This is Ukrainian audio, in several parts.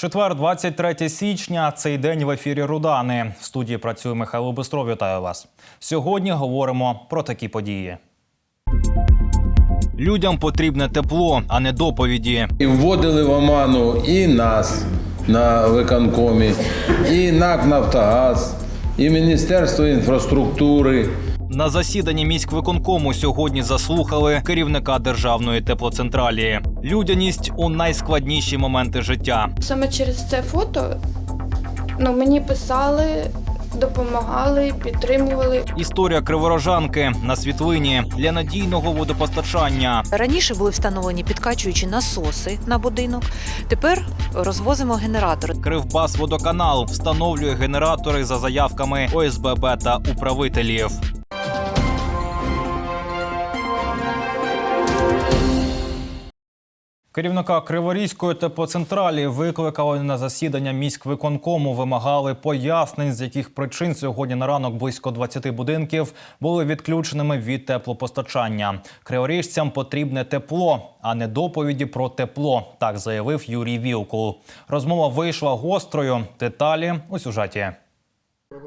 Четвер, 23 січня. Цей день в ефірі Рудани. В студії працює Михайло Бистров. Вітаю вас. Сьогодні говоримо про такі події. Людям потрібне тепло, а не доповіді. І вводили в оману і нас на виконкомі, і НАК Нафтогаз, і Міністерство інфраструктури. На засіданні міськвиконкому сьогодні заслухали керівника державної теплоцентралі. Людяність у найскладніші моменти життя. Саме через це фото ну, мені писали, допомагали, підтримували. Історія криворожанки на світлині для надійного водопостачання. Раніше були встановлені підкачуючі насоси на будинок. Тепер розвозимо генератори. Кривбас водоканал встановлює генератори за заявками ОСББ та управителів. Керівника Криворізької теплоцентралі викликали на засідання міськвиконкому, вимагали пояснень, з яких причин сьогодні на ранок близько 20 будинків були відключеними від теплопостачання. Криворіжцям потрібне тепло, а не доповіді про тепло. Так заявив Юрій Вілкул. Розмова вийшла гострою. Деталі у сюжеті.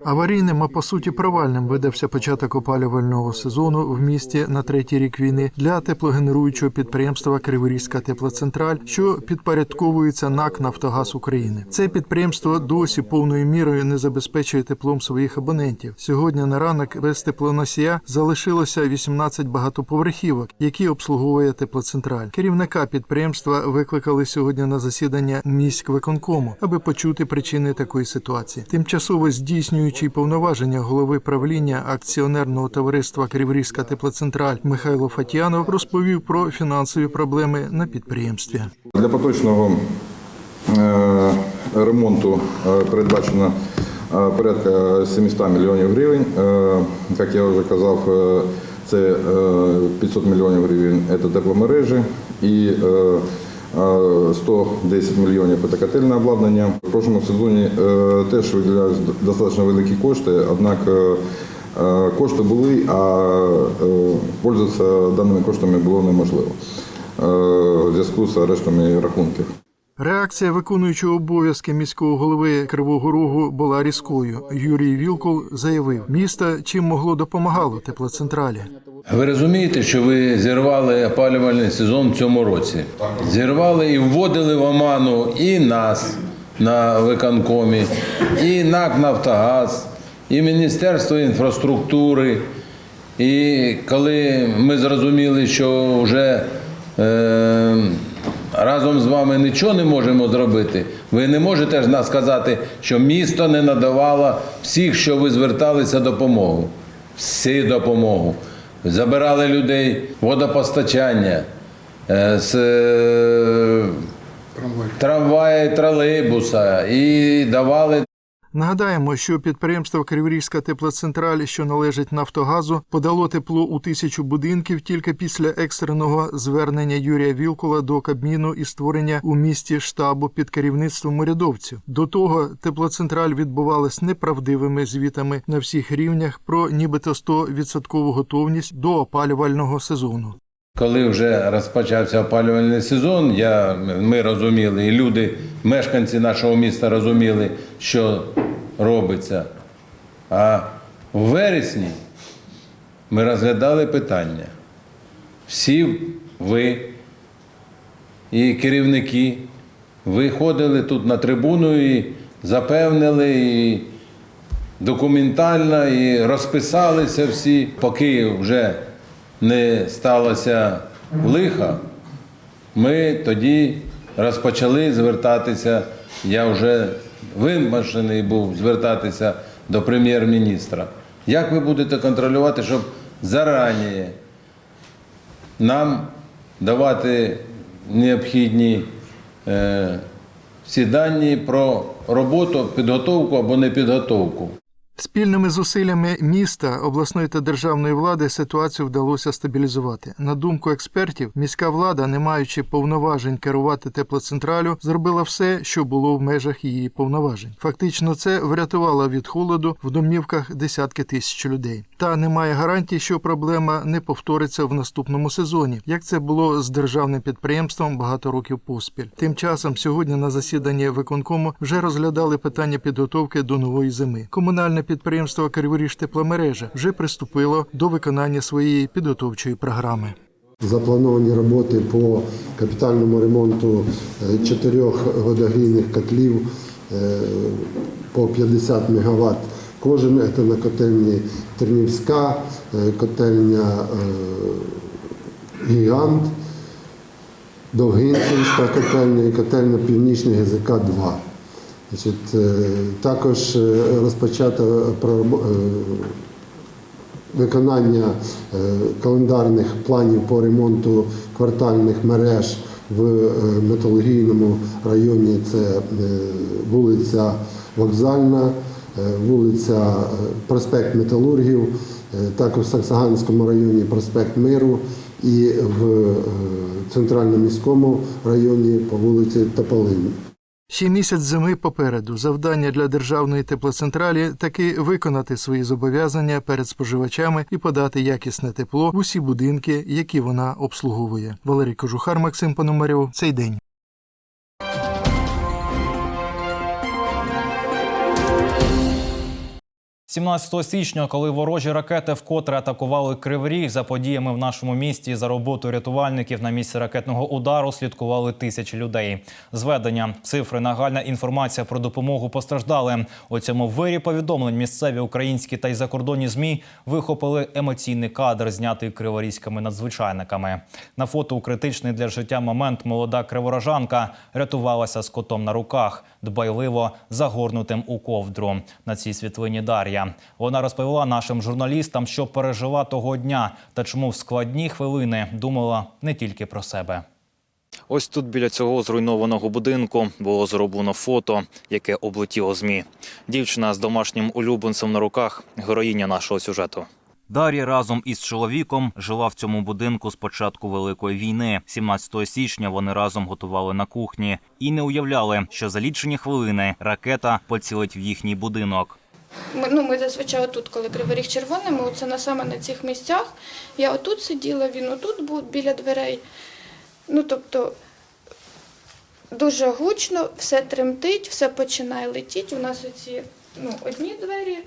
Аварійним, а по суті провальним видався початок опалювального сезону в місті на третій рік війни для теплогенеруючого підприємства Криворізька теплоцентраль, що підпорядковується НАК Нафтогаз України. Це підприємство досі повною мірою не забезпечує теплом своїх абонентів. Сьогодні на ранок без теплоносія залишилося 18 багатоповерхівок, які обслуговує теплоцентраль. Керівника підприємства викликали сьогодні на засідання міськвиконкому, аби почути причини такої ситуації. Тимчасово здійснюючий повноваження голови правління акціонерного товариства Криворізька теплоцентраль Михайло Фатіанов розповів про фінансові проблеми на підприємстві. Для поточного е, ремонту е, передбачено е, порядка 700 мільйонів гривень. Як я вже казав, це е, 500 мільйонів гривень – це тепломережі і 110 мільйонів – це котельне обладнання. В прошлому сезоні е, теж виділялись достатньо великі кошти, однак е, е, кошти були, а е, пользуватися даними коштами було неможливо е, в зв'язку з арештами рахунків. Реакція виконуючого обов'язки міського голови Кривого Рогу була різкою. Юрій Вілкул заявив, місто чим могло допомагало теплоцентралі. Ви розумієте, що ви зірвали опалювальний сезон в цьому році? Зірвали і вводили в оману і нас на виконкомі, і НАК Нафтогаз, і Міністерство інфраструктури. І коли ми зрозуміли, що вже е, разом з вами нічого не можемо зробити, ви не можете ж нас сказати, що місто не надавало всіх, що ви зверталися допомогу. Всі допомогу. Забирали людей водопостачання, е, з трамваї, тролейбуса і давали Нагадаємо, що підприємство Криворізька теплоцентраль, що належить Нафтогазу, подало тепло у тисячу будинків тільки після екстреного звернення Юрія Вілкула до Кабміну і створення у місті штабу під керівництвом урядовців. До того теплоцентраль відбувалась неправдивими звітами на всіх рівнях про нібито 100% готовність до опалювального сезону. Коли вже розпочався опалювальний сезон, я, ми розуміли, і люди, мешканці нашого міста розуміли, що робиться. А в вересні ми розглядали питання. Всі ви і керівники виходили тут на трибуну і запевнили, і документально, і розписалися всі, поки вже не сталося лиха, ми тоді розпочали звертатися. Я вже вимушений був звертатися до прем'єр-міністра. Як ви будете контролювати, щоб зарані нам давати необхідні е, всі дані про роботу, підготовку або непідготовку? Спільними зусиллями міста, обласної та державної влади ситуацію вдалося стабілізувати. На думку експертів, міська влада, не маючи повноважень керувати теплоцентралю, зробила все, що було в межах її повноважень. Фактично, це врятувало від холоду в домівках десятки тисяч людей. Та немає гарантій, що проблема не повториться в наступному сезоні, як це було з державним підприємством багато років поспіль. Тим часом сьогодні на засіданні виконкому вже розглядали питання підготовки до нової зими. Комунальне підприємство Криворіж тепломережа вже приступило до виконання своєї підготовчої програми. Заплановані роботи по капітальному ремонту е, чотирьох водогрійних котлів е, по 50 МВт. Кожен це на котельні Тернівська, е, котельня Гігант, Довгинцівська котельня і котельня Північний ГЗК 2. Значить, е, також е, розпочато е, виконання календарних планів по ремонту квартальних мереж в металургійному районі. Це вулиця Вокзальна, вулиця проспект Металургів, також в Саксаганському районі проспект Миру і в центральному міському районі по вулиці Тополині. Ще місяць зими попереду. Завдання для державної теплоцентралі таки виконати свої зобов'язання перед споживачами і подати якісне тепло в усі будинки, які вона обслуговує. Валерій Кожухар, Максим Пономарьов. Цей день. – 17 січня, коли ворожі ракети вкотре атакували Кривий за подіями в нашому місті за роботою рятувальників на місці ракетного удару слідкували тисячі людей. Зведення, цифри, нагальна інформація про допомогу постраждалим. У цьому вирі повідомлень місцеві українські та й закордонні змі вихопили емоційний кадр, знятий криворізькими надзвичайниками. На фото у критичний для життя момент молода криворожанка рятувалася з котом на руках, дбайливо загорнутим у ковдру. На цій світлині Дар'я. Вона розповіла нашим журналістам, що пережила того дня та чому в складні хвилини думала не тільки про себе. Ось тут біля цього зруйнованого будинку було зроблено фото, яке облетіло змі. Дівчина з домашнім улюбленцем на руках героїня нашого сюжету. Дар'я разом із чоловіком жила в цьому будинку з початку великої війни. 17 січня вони разом готували на кухні і не уявляли, що за лічені хвилини ракета поцілить в їхній будинок. Ми, ну, ми зазвичай тут, коли Кривий Ріг червоний, ми оце на саме на цих місцях. Я отут сиділа, він отут був біля дверей. Ну, тобто, дуже гучно, все тремтить, все починає летіти. У нас оці ну, одні двері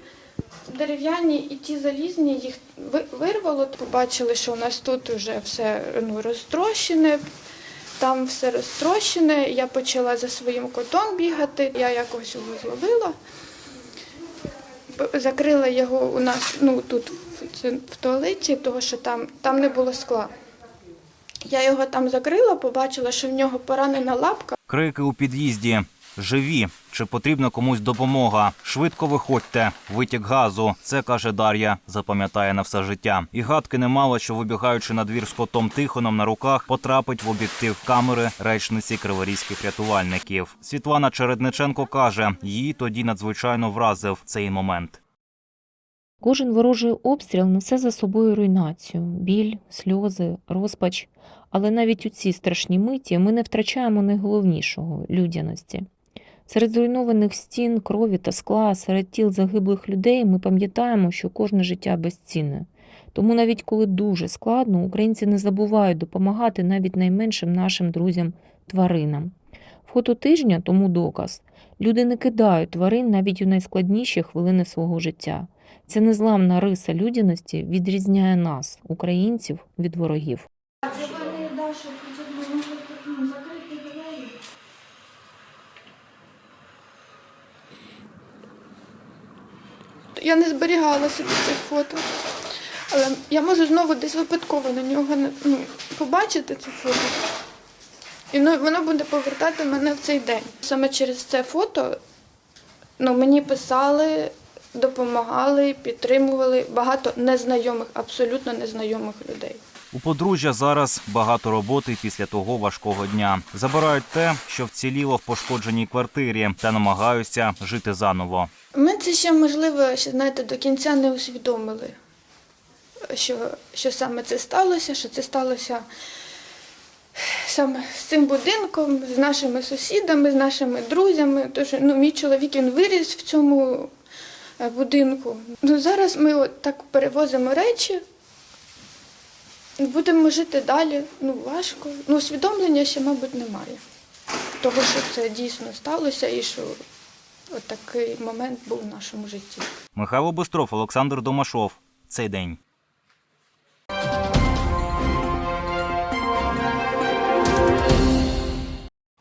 дерев'яні і ті залізні, їх ви- вирвало. Побачили, що у нас тут вже все ну, розтрощене. Там все розтрощене. Я почала за своїм котом бігати. Я якось його зловила. Закрила його у нас ну, тут в туалеті, тому що там, там не було скла. Я його там закрила, побачила, що в нього поранена лапка. Крики у під'їзді. Живі. Чи потрібна комусь допомога? Швидко виходьте. Витік газу. Це каже Дар'я. Запам'ятає на все життя. І гадки не мало, що вибігаючи на двір з котом Тихоном на руках, потрапить в об'єктив камери речниці криворізьких рятувальників. Світлана Чередниченко каже, її тоді надзвичайно вразив цей момент. Кожен ворожий обстріл несе за собою руйнацію, біль, сльози, розпач. Але навіть у ці страшні миті ми не втрачаємо найголовнішого людяності. Серед зруйнованих стін, крові та скла, серед тіл загиблих людей ми пам'ятаємо, що кожне життя безцінне. Тому навіть коли дуже складно, українці не забувають допомагати навіть найменшим нашим друзям тваринам. Фото тижня тому доказ. Люди не кидають тварин навіть у найскладніші хвилини свого життя. Ця незламна риса людяності відрізняє нас, українців, від ворогів. Я не зберігала собі цих фото. Але я можу знову десь випадково на нього ну, побачити це фото. І воно, воно буде повертати мене в цей день. Саме через це фото ну, мені писали, допомагали, підтримували багато незнайомих, абсолютно незнайомих людей. У подружжя зараз багато роботи після того важкого дня. Забирають те, що вціліло в пошкодженій квартирі, та намагаються жити заново. Ми це ще, можливо, ще знаєте, до кінця не усвідомили, що, що саме це сталося, що це сталося саме з цим будинком, з нашими сусідами, з нашими друзями. Тож ну, мій чоловік він виріс в цьому е, будинку. Ну, зараз ми от так перевозимо речі. Будемо жити далі. Ну, важко. Ну, усвідомлення ще, мабуть, немає. Того, що це дійсно сталося і що отакий такий момент був в нашому житті. Михайло Бистров, Олександр Домашов. Цей день.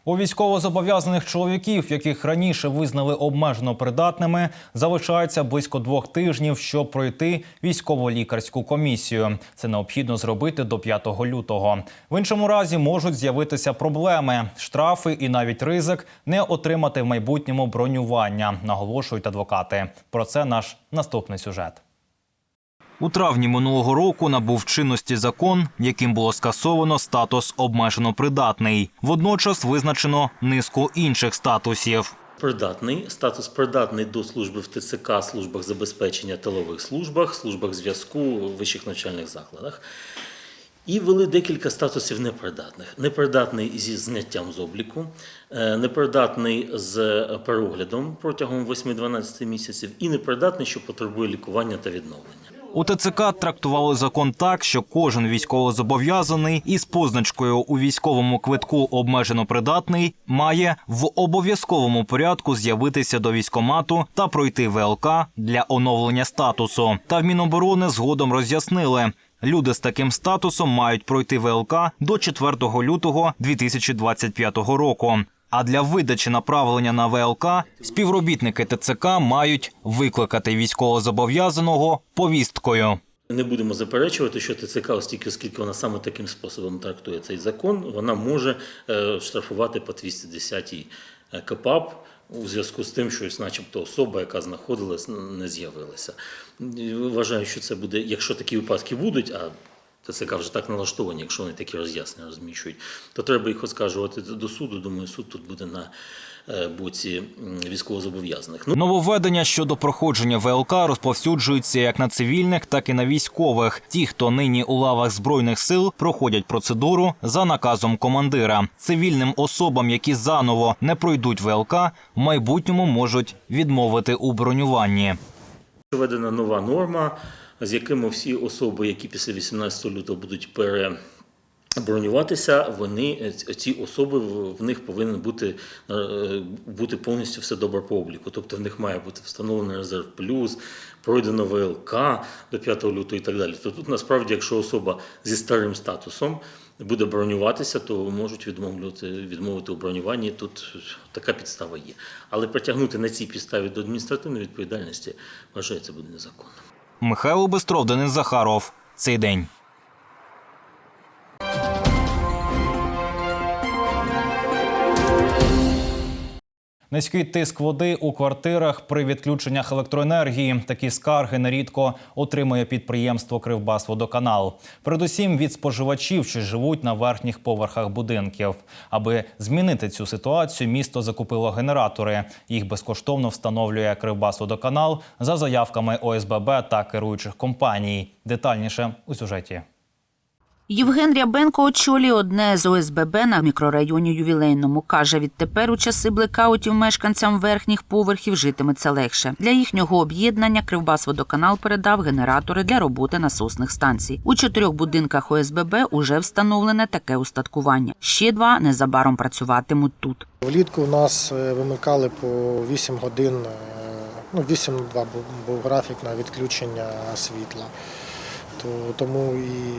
У військовозобов'язаних чоловіків, яких раніше визнали обмежено придатними, залишається близько двох тижнів, щоб пройти військово-лікарську комісію. Це необхідно зробити до 5 лютого. В іншому разі можуть з'явитися проблеми, штрафи і навіть ризик не отримати в майбутньому бронювання, наголошують адвокати. Про це наш наступний сюжет. У травні минулого року набув чинності закон, яким було скасовано статус обмежено придатний. Водночас визначено низку інших статусів. Придатний статус придатний до служби в ТЦК, службах забезпечення тилових службах, службах зв'язку, вищих навчальних закладах. І ввели декілька статусів непридатних. Непридатний зі зняттям з обліку, е, непридатний з переоглядом протягом 8-12 місяців, і непридатний, що потребує лікування та відновлення. У ТЦК трактували закон так, що кожен військовозобов'язаний із позначкою у військовому квитку обмежено придатний має в обов'язковому порядку з'явитися до військомату та пройти ВЛК для оновлення статусу. Та в Міноборони згодом роз'яснили. Люди з таким статусом мають пройти ВЛК до 4 лютого 2025 року. А для видачі направлення на ВЛК співробітники ТЦК мають викликати військовозобов'язаного повісткою. Не будемо заперечувати, що ТЦК, оскільки, оскільки вона саме таким способом трактує цей закон, вона може е, штрафувати по 210 КПАП у зв'язку з тим, що начебто особа, яка знаходилась, не з'явилася. Вважаю, що це буде, якщо такі випадки будуть, а ТЦК вже так налаштовані, якщо вони такі роз'яснення розміщують, то треба їх оскаржувати до суду. Думаю, суд тут буде на е, боці військовозобов'язаних. Ну, Нововведення щодо проходження ВЛК розповсюджуються як на цивільних, так і на військових. Ті, хто нині у лавах збройних сил, проходять процедуру за наказом командира. Цивільним особам, які заново не пройдуть ВЛК, в майбутньому можуть відмовити у бронюванні. Введена нова норма, з якими всі особи, які після 18 лютого будуть перебронюватися, вони е, ці особи в них повинен бути, е, бути повністю все добре по обліку. Тобто в них має бути встановлений резерв плюс, пройдено ВЛК до 5 лютого і так далі. То тут насправді, якщо особа зі старим статусом буде бронюватися, то можуть відмовити, відмовити у бронюванні. Тут така підстава є. Але притягнути на цій підставі до адміністративної відповідальності, вважаю, це буде незаконно. Михайло Бестров, Денис Захаров. Цей день. Низький тиск води у квартирах при відключеннях електроенергії. Такі скарги нерідко отримує підприємство Кривбасводоканал. Передусім від споживачів, що живуть на верхніх поверхах будинків. Аби змінити цю ситуацію, місто закупило генератори. Їх безкоштовно встановлює Кривбасводоканал за заявками ОСББ та керуючих компаній. Детальніше у сюжеті. Євген Рябенко очолює одне з ОСББ на мікрорайоні ювілейному. Каже, відтепер у часи блекаутів мешканцям верхніх поверхів житиметься легше. Для їхнього об'єднання Кривбасводоканал передав генератори для роботи насосних станцій. У чотирьох будинках ОСББ уже встановлене таке устаткування. Ще два незабаром працюватимуть тут. Влітку у нас е, вимикали по 8 годин, е, ну 8-2 був, був графік на відключення світла. То, тому і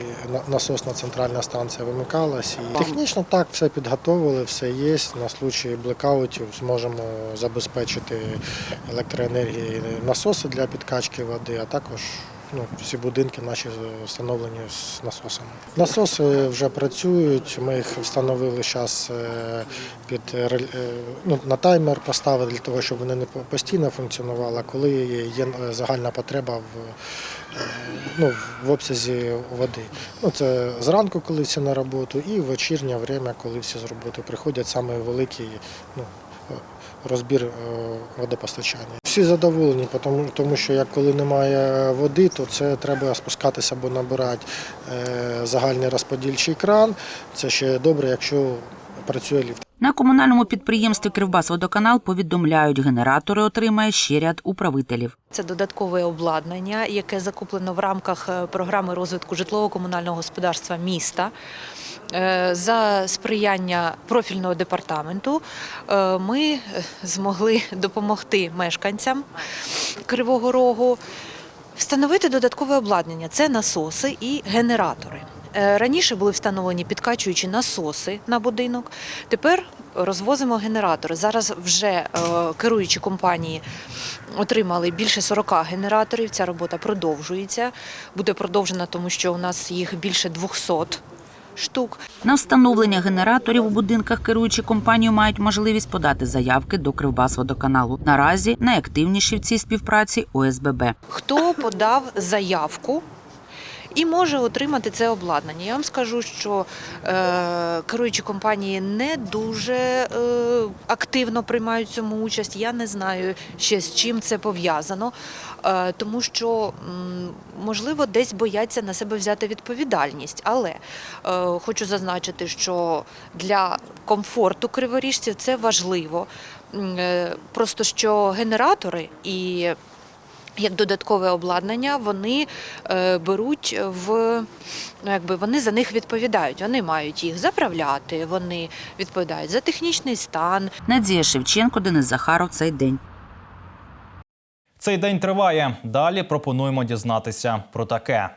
насосна центральна станція вимикалась. І технічно так все підготовили, все є. На случай блекаутів зможемо забезпечити електроенергією насоси для підкачки води, а також ну, всі будинки наші встановлені з насосами. Насоси вже працюють. Ми їх встановили зараз під е, ну, на таймер поставили для того, щоб вони не постійно функціонували, коли є е, загальна потреба в, е, ну, в обсязі води. Ну, це зранку, коли всі на роботу, і вечірнє время, коли всі з роботи приходять, саме великий ну, розбір е, водопостачання. Всі задоволені, тому, тому що як коли немає води, то це треба спускатися або набирати е, загальний розподільчий кран. Це ще добре, якщо працює ліфт. На комунальному підприємстві Кривбасводоканал повідомляють, генератори отримає ще ряд управителів. Це додаткове обладнання, яке закуплено в рамках е, програми розвитку житлово-комунального господарства міста. Е, За сприяння профільного департаменту е, ми е, змогли допомогти мешканцям Кривого Рогу встановити додаткове обладнання. Це насоси і генератори. Раніше були встановлені підкачуючі насоси на будинок. Тепер розвозимо генератори. Зараз вже керуючі компанії отримали більше 40 генераторів. Ця робота продовжується. Буде продовжена, тому що у нас їх більше 200 штук. На встановлення генераторів у будинках керуючі компанії мають можливість подати заявки до Кривбасводоканалу. Наразі найактивніші в цій співпраці ОСББ. Хто подав заявку і може отримати це обладнання? Я вам скажу, що е, керуючі компанії не дуже е, активно приймають цьому участь. Я не знаю ще з чим це пов'язано, е, тому що можливо десь бояться на себе взяти відповідальність. Але е, хочу зазначити, що для комфорту криворіжців це важливо. Е, Просто що генератори і як додаткове обладнання, вони е, беруть в ну, якби вони за них відповідають. Вони мають їх заправляти, вони відповідають за технічний стан, Надія Шевченко, Денис Захаров. Цей день. Цей день триває. Далі пропонуємо дізнатися про таке.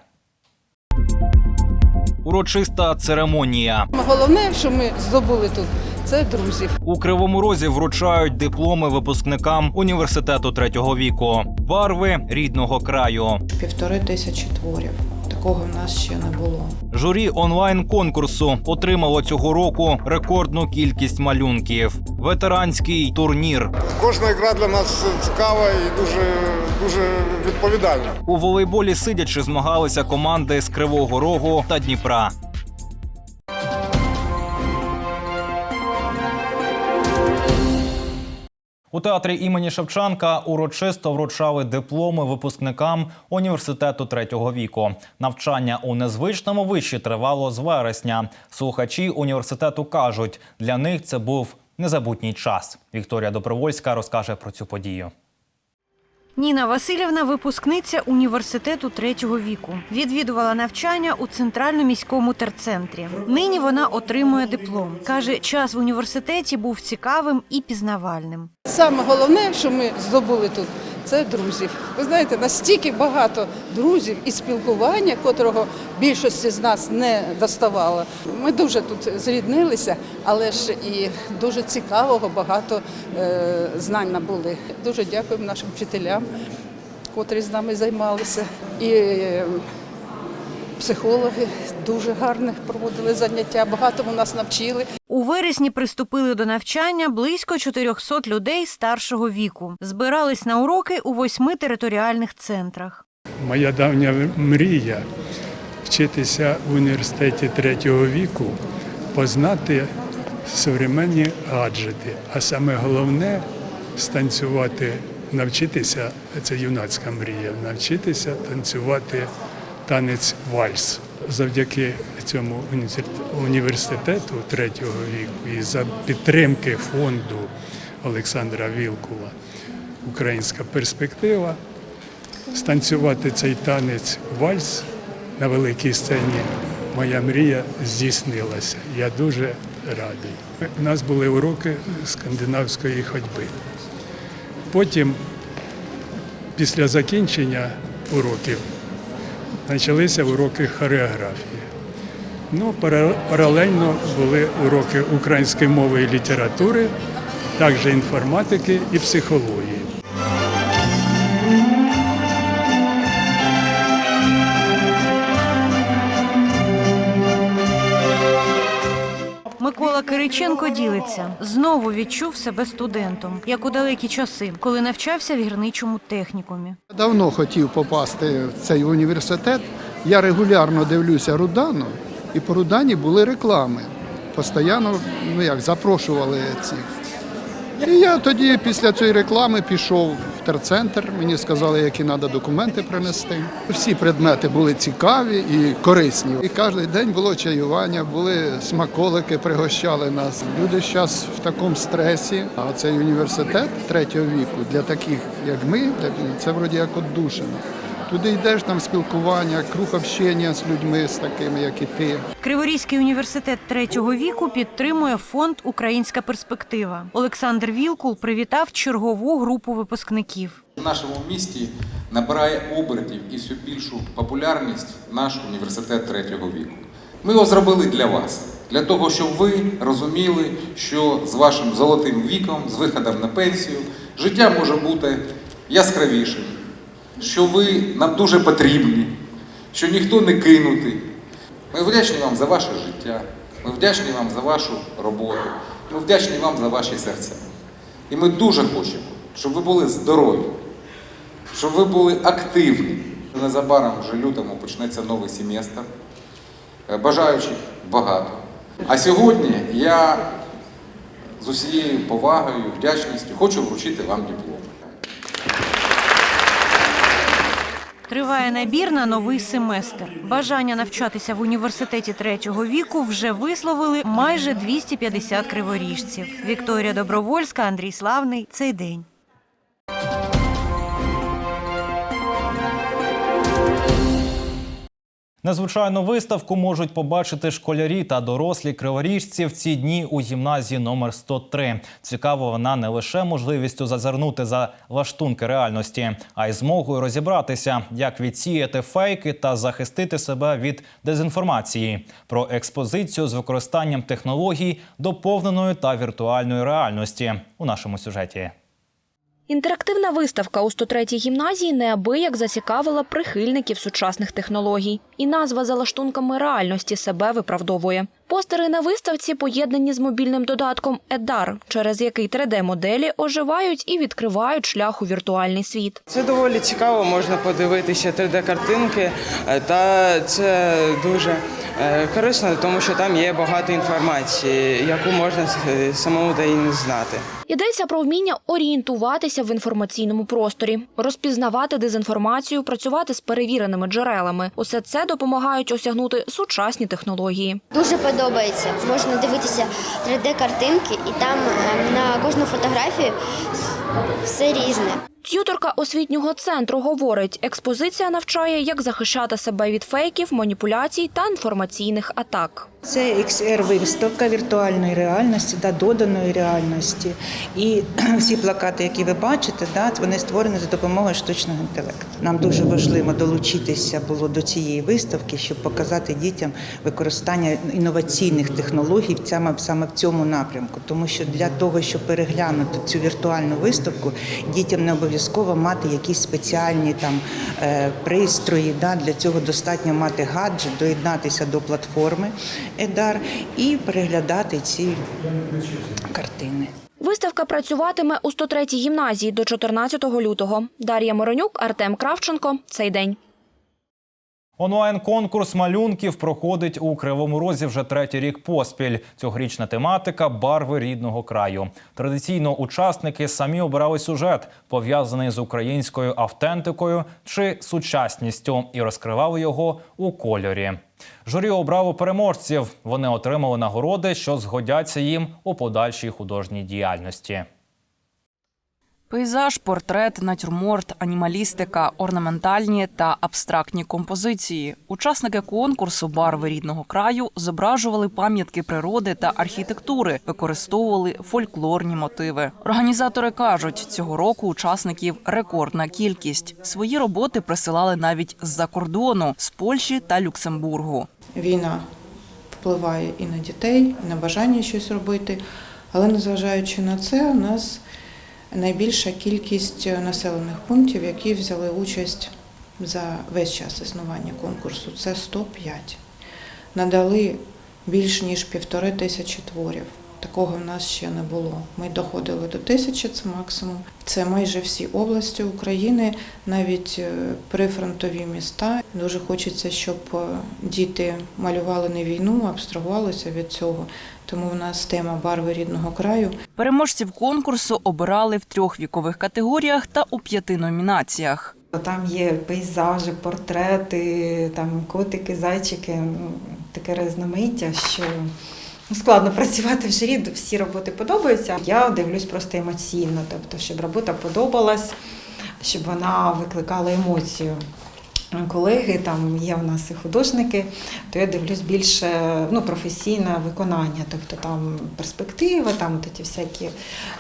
Урочиста церемонія. Головне, що ми здобули тут, це друзів. У Кривому Розі вручають дипломи випускникам університету третього віку. Барви рідного краю. Півтори тисячі творів. Такого в нас ще не було. Журі онлайн конкурсу отримало цього року рекордну кількість малюнків. Ветеранський турнір Кожна гра для нас цікава і дуже, дуже відповідальна. у волейболі сидячи змагалися команди з Кривого Рогу та Дніпра. У театрі імені Шевченка урочисто вручали дипломи випускникам університету третього віку. Навчання у незвичному виші тривало з вересня. Слухачі університету кажуть, для них це був незабутній час. Вікторія Добровольська розкаже про цю подію. Ніна Васильівна випускниця університету третього віку. Відвідувала навчання у центральному міському терцентрі. Нині вона отримує диплом. Каже, час в університеті був цікавим і пізнавальним. Саме головне, що ми здобули тут, це друзів. Ви знаєте, настільки багато друзів і спілкування, котрого більшості з нас не доставало. Ми дуже тут зріднилися, але ж і дуже цікавого багато е, знань набули. Дуже дякуємо нашим вчителям, котрі з нами займалися. І е, психологи дуже гарних проводили заняття, багатому нас навчили. У вересні приступили до навчання близько 400 людей старшого віку. Збирались на уроки у восьми територіальних центрах. Моя давня мрія вчитися в університеті третього віку, познати современні гаджети, а саме головне станцювати, навчитися, це юнацька мрія, навчитися танцювати танець вальс. Завдяки цьому університету- третього віку і за підтримки фонду Олександра Вілкула Українська перспектива станцювати цей танець вальс на великій сцені. Моя мрія здійснилася. Я дуже радий. У нас були уроки скандинавської ходьби. Потім, після закінчення уроків, почалися уроки хореографії. Ну, паралельно були уроки української мови і літератури, також інформатики і психології. Мельниченко ділиться. Знову відчув себе студентом, як у далекі часи, коли навчався в гірничому технікумі. Давно хотів попасти в цей університет. Я регулярно дивлюся Рудану, і по Рудані були реклами. Постоянно ну як, запрошували цих. І я тоді після цієї реклами пішов в терцентр. Мені сказали, які треба документи принести. Всі предмети були цікаві і корисні. І кожен день було чаювання, були смаколики, пригощали нас. Люди зараз в такому стресі. А цей університет третього віку для таких, як ми, це вроді як отдушина. Туди йдеш там спілкування, круг общення з людьми, з такими, як і ти. Криворізький університет третього віку підтримує фонд Українська перспектива. Олександр Вілкул привітав чергову групу випускників. В нашому місті набирає обертів і все більшу популярність наш університет третього віку. Ми його зробили для вас, для того, щоб ви розуміли, що з вашим золотим віком, з виходом на пенсію, життя може бути яскравішим, що ви нам дуже потрібні, що ніхто не кинутий. Ми вдячні вам за ваше життя, ми вдячні вам за вашу роботу, ми вдячні вам за ваші серця. І ми дуже хочемо, щоб ви були здорові, щоб ви були активні. Незабаром вже лютому почнеться новий семестр. Е, Бажаючих багато. А сьогодні я з усією повагою, вдячністю хочу вручити вам диплом. Триває набір на новий семестр. Бажання навчатися в університеті третього віку вже висловили майже 250 криворіжців. Вікторія Добровольська, Андрій Славний. Цей день. Незвичайну виставку можуть побачити школярі та дорослі криворіжці в ці дні у гімназії номер 103. Цікаво, вона не лише можливістю зазирнути за лаштунки реальності, а й змогою розібратися, як відсіяти фейки та захистити себе від дезінформації. Про експозицію з використанням технологій доповненої та віртуальної реальності у нашому сюжеті. Інтерактивна виставка у 103-й гімназії неабияк зацікавила прихильників сучасних технологій. І назва за лаштунками реальності себе виправдовує. Постери на виставці поєднані з мобільним додатком Едар, через який 3D-моделі оживають і відкривають шлях у віртуальний світ. Це доволі цікаво, можна подивитися 3D-картинки, е, та це дуже е, корисно, тому що там є багато інформації, яку можна е, самому та й не знати. Йдеться про вміння орієнтуватися в інформаційному просторі, розпізнавати дезінформацію, працювати з перевіреними джерелами. Усе це допомагають осягнути сучасні технології. Дуже подобається. Можна дивитися 3D-картинки, і там е, на кожну фотографію все різне. Т'юторка освітнього центру говорить, експозиція навчає, як захищати себе від фейків, маніпуляцій та інформаційних атак. Це XR-виставка віртуальної реальності, да, доданої реальності. І всі плакати, які ви бачите, да, вони створені за допомогою штучного інтелекту. Нам дуже важливо долучитися було до цієї виставки, щоб показати дітям використання інноваційних технологій саме в цьому напрямку. Тому що для того, щоб переглянути цю віртуальну виставку, дітям не обов'язково мати якісь спеціальні там е, пристрої. Да, для цього достатньо мати гаджет, доєднатися до платформи. Едар і переглядати ці картини. Виставка працюватиме у 103-й гімназії до 14 лютого. Дар'я Моронюк, Артем Кравченко. Цей день. Онлайн-конкурс малюнків проходить у Кривому Розі вже третій рік поспіль. Цьогорічна тематика барви рідного краю. Традиційно учасники самі обирали сюжет, пов'язаний з українською автентикою чи сучасністю, і розкривали його у кольорі. Журі обрало переможців. Вони отримали нагороди, що згодяться їм у подальшій художній діяльності. Пейзаж, портрет, натюрморт, анімалістика, орнаментальні та абстрактні композиції. Учасники конкурсу Барви рідного краю зображували пам'ятки природи та архітектури, використовували фольклорні мотиви. Організатори кажуть, цього року учасників рекордна кількість. Свої роботи присилали навіть з-за кордону з Польщі та Люксембургу. Війна впливає і на дітей, і на бажання щось робити. Але незважаючи на це, у нас найбільша кількість населених пунктів, які взяли участь за весь час існування конкурсу. Це 105. Надали більш ніж півтори тисячі творів. Такого в нас ще не було. Ми доходили до тисячі, це максимум. Це майже всі області України, навіть е, прифронтові міста. Дуже хочеться, щоб е, діти малювали не війну, а абстрагувалися від цього. Тому в нас тема барви рідного краю. Переможців конкурсу обирали в трьох вікових категоріях та у п'яти номінаціях. Там є пейзажі, портрети, там котики, зайчики, ну, таке різноманіття, що ну, складно працювати в журі, всі роботи подобаються. Я дивлюсь просто емоційно, тобто, щоб робота подобалась, щоб вона викликала емоцію. Колеги, там є в нас і художники, то я дивлюсь більше ну, професійне виконання, тобто там перспектива, там от всякі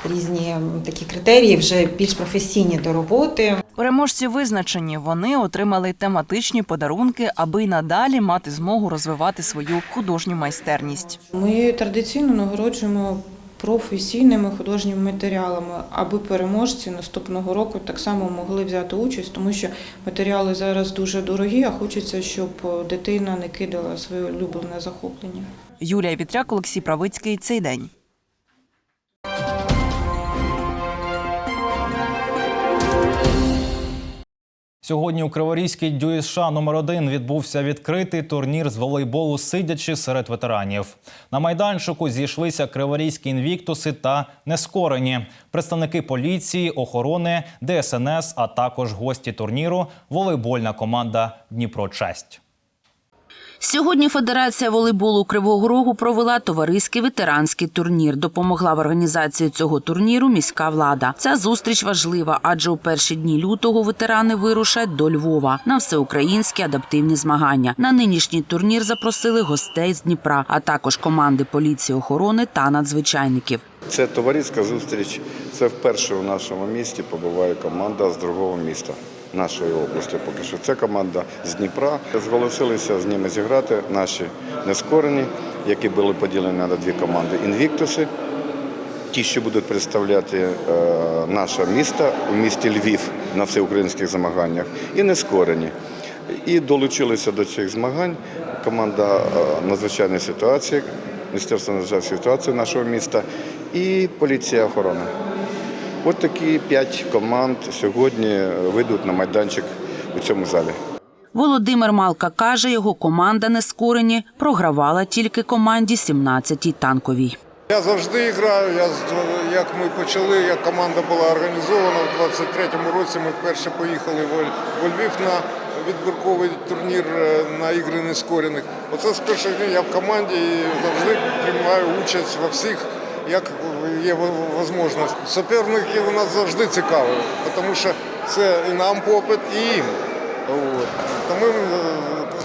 різні такі критерії, вже більш професійні до роботи. Переможці визначені. Вони отримали тематичні подарунки, аби й надалі мати змогу розвивати свою художню майстерність. Ми традиційно нагороджуємо професійними художніми матеріалами, аби переможці наступного року так само могли взяти участь, тому що матеріали зараз дуже дорогі, а хочеться, щоб дитина не кидала своє улюблене захоплення. Юлія Вітряк, Олексій Правицький. Цей день. Сьогодні у Криворізькій ДЮСШ номер 1 відбувся відкритий турнір з волейболу сидячи серед ветеранів. На майданчику зійшлися криворізькі інвіктуси та нескорені, представники поліції, охорони, ДСНС, а також гості турніру волейбольна команда Дніпро Честь. Сьогодні Федерація волейболу Кривого Рогу провела товариський ветеранський турнір. Допомогла в організації цього турніру міська влада. Ця зустріч важлива, адже у перші дні лютого ветерани вирушать до Львова на всеукраїнські адаптивні змагання. На нинішній турнір запросили гостей з Дніпра, а також команди поліції, охорони та надзвичайників. Це товариська зустріч. Це вперше у нашому місті побуває команда з другого міста нашої області. Поки що це команда з Дніпра. Зголосилися з ними зіграти наші нескорені, які були поділені на дві команди інвіктуси. Ті, що будуть представляти е, наше місто у місті Львів на всеукраїнських змаганнях, і нескорені. І долучилися до цих змагань команда е, надзвичайної ситуації, Міністерство надзвичайної ситуації нашого міста і поліція охорони. От такі п'ять команд сьогодні вийдуть на майданчик у цьому залі. Володимир Малка каже, його команда нескорені програвала тільки команді 17-й танковій. Я завжди граю. Я, з- як ми почали, як команда була організована в 23-му році, ми вперше поїхали в Ль- Львів на відбірковий турнір е, на ігри нескорених. Оце з перших днів я в команді і завжди приймаю участь во всіх, як є можливість. Суперники у нас завжди цікаві, тому що це і нам попит, і їм. Тому е,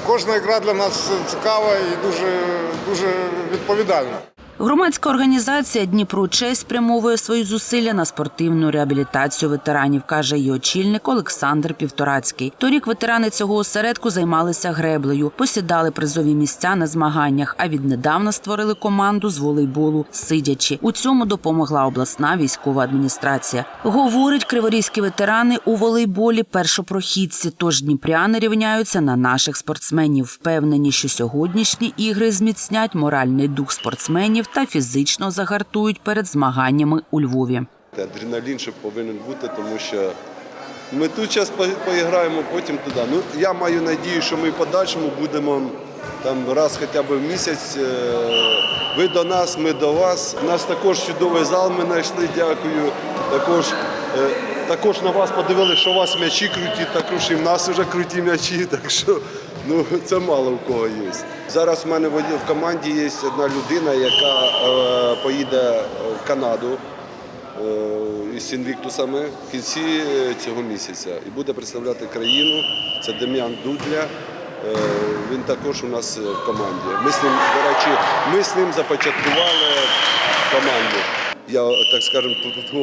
кожна гра для нас цікава і дуже, дуже відповідальна. Громадська організація Дніпро Честь спрямовує свої зусилля на спортивну реабілітацію ветеранів, каже її очільник Олександр Півторацький. Торік ветерани цього осередку займалися греблею, посідали призові місця на змаганнях, а віднедавна створили команду з волейболу сидячи. У цьому допомогла обласна військова адміністрація. Говорить, криворізькі ветерани у волейболі першопрохідці. Тож дніпряни рівняються на наших спортсменів. Впевнені, що сьогоднішні ігри зміцнять моральний дух спортсменів та фізично загартують перед змаганнями у Львові. Адреналін ще повинен бути, тому що ми тут час поіграємо, потім туди. Ну, я маю надію, що ми в подальшому будемо там раз хоча б в місяць. е, Ви до нас, ми до вас. У нас також чудовий зал ми знайшли, дякую. Також, е, також на вас подивилися, що у вас м'ячі круті, також і в нас вже круті м'ячі, так що ну, це мало у кого є. Зараз в мене в в команді є одна людина, яка е, поїде в Канаду е, із інвіктусами в кінці е, цього місяця і буде представляти країну. Це Дем'ян Дудля. Е, Він також у нас е, в команді. Ми з ним, до речі, ми з ним започаткували команду. Я, так скажемо,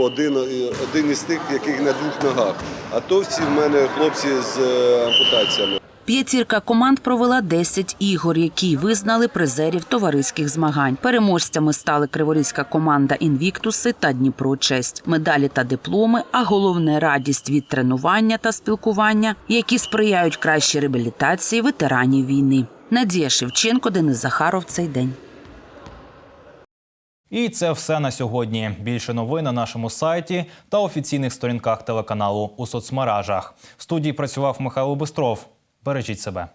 один, е, один із тих, яких на двох ногах. А то всі в мене хлопці з ампутаціями. П'ятірка команд провела 10 ігор, які визнали призерів товариських змагань. Переможцями стали криворізька команда Інвіктуси та Дніпро Честь. Медалі та дипломи, а головне радість від тренування та спілкування, які сприяють кращій реабілітації ветеранів війни. Надія Шевченко, Денис Захаров. Цей день. І це все на сьогодні. Більше новин на нашому сайті та офіційних сторінках телеканалу у соцмережах. В студії працював Михайло Бистров. Бережіть себе.